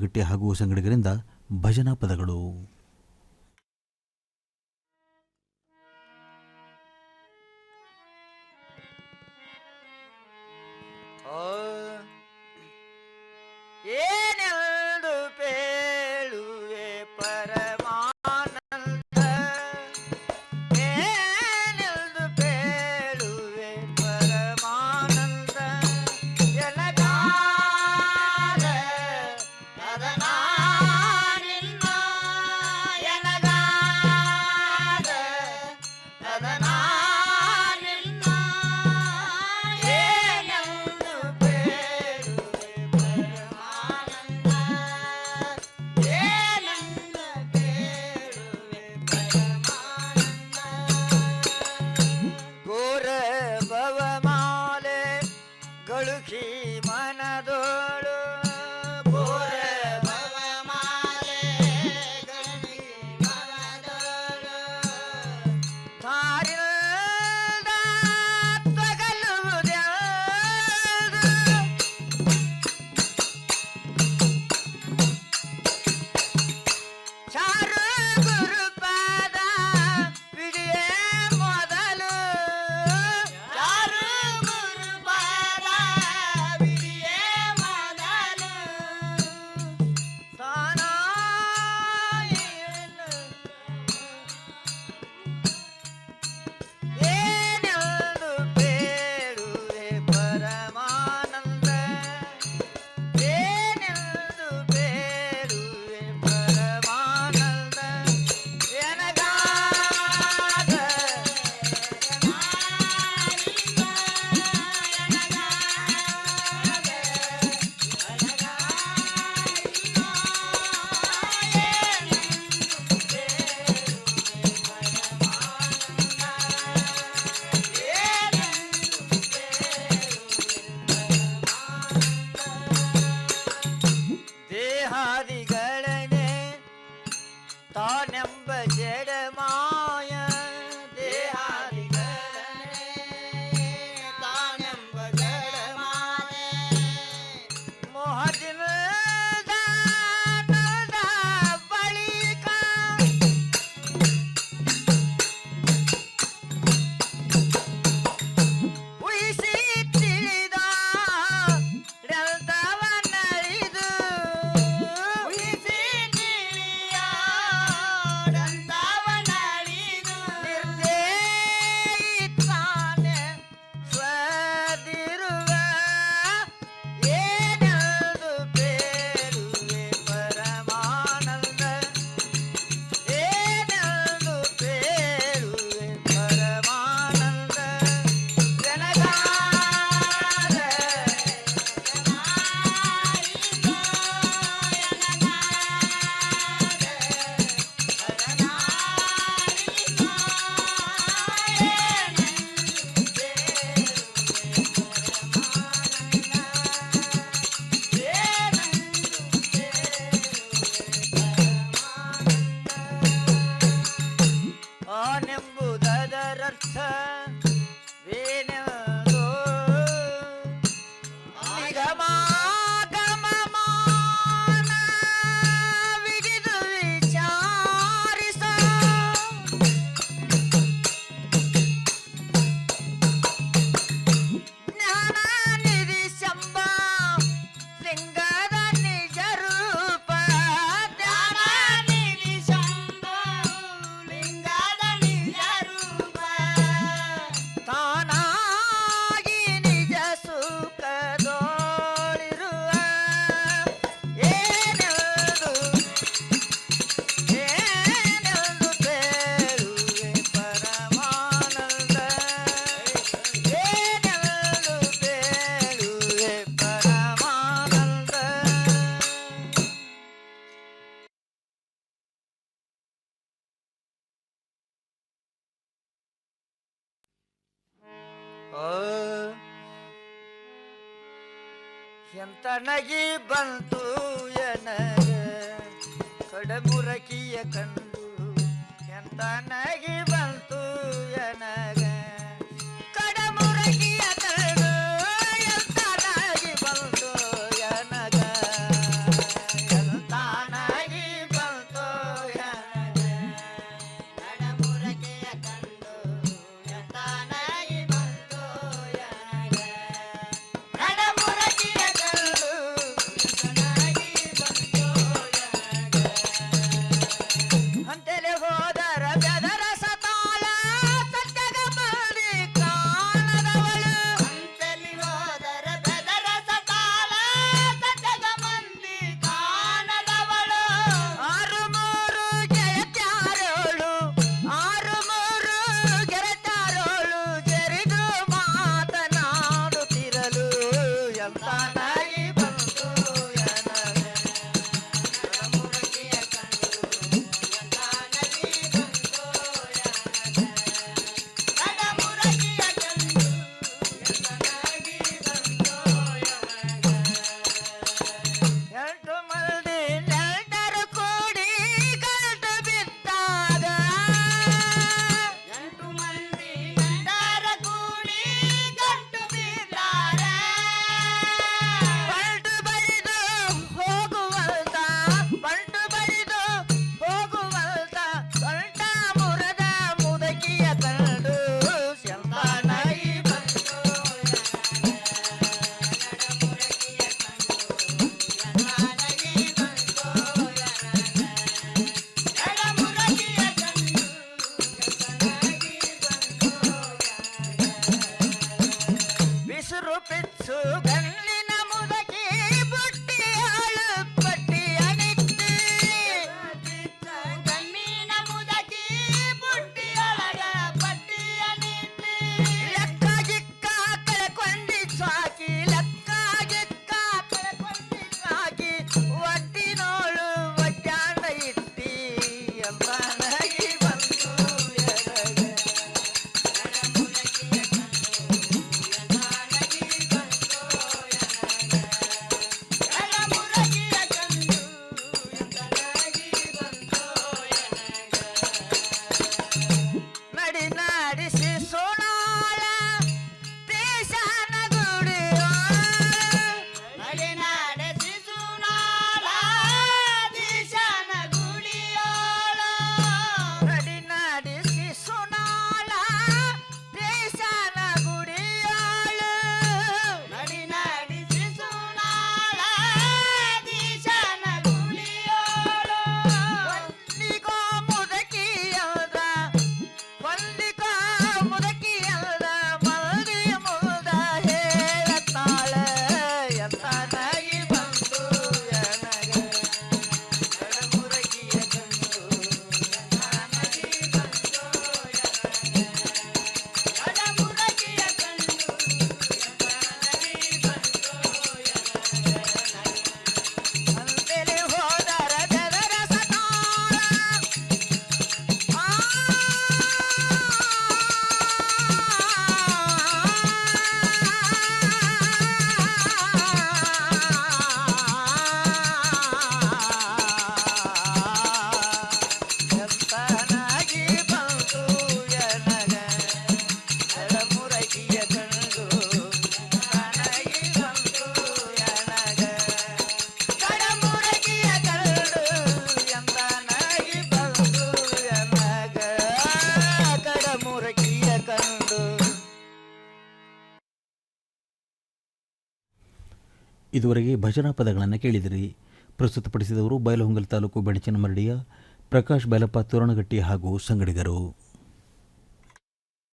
ಆಲಗಟ್ಟಿ ಹಾಗೂ ಸಂಗಡಿಗರಿಂದ ಭಜನಾ ಪದಗಳು. Oh, now ಎಂತನಗಿ ಬಂತು ಎನಗ? ಕಡಬುರಕಿಯ ಕಂಡು ಎಂತನಗಿ ಬಂತು ಇದುವರೆಗೆ ಭಜನಾ ಪದಗಳನ್ನು ಕೇಳಿದಿರಿ. ಪ್ರಸ್ತುತಪಡಿಸಿದವರು ಬಯಲಹೊಂಗಲ ತಾಲೂಕು ಬೆಣಚಿನಮರಡಿಯ ಪ್ರಕಾಶ್ ಬೈಲಪ್ಪ ತೋರಣಗಟ್ಟಿ ಹಾಗೂ ಸಂಗಡಿಗರು.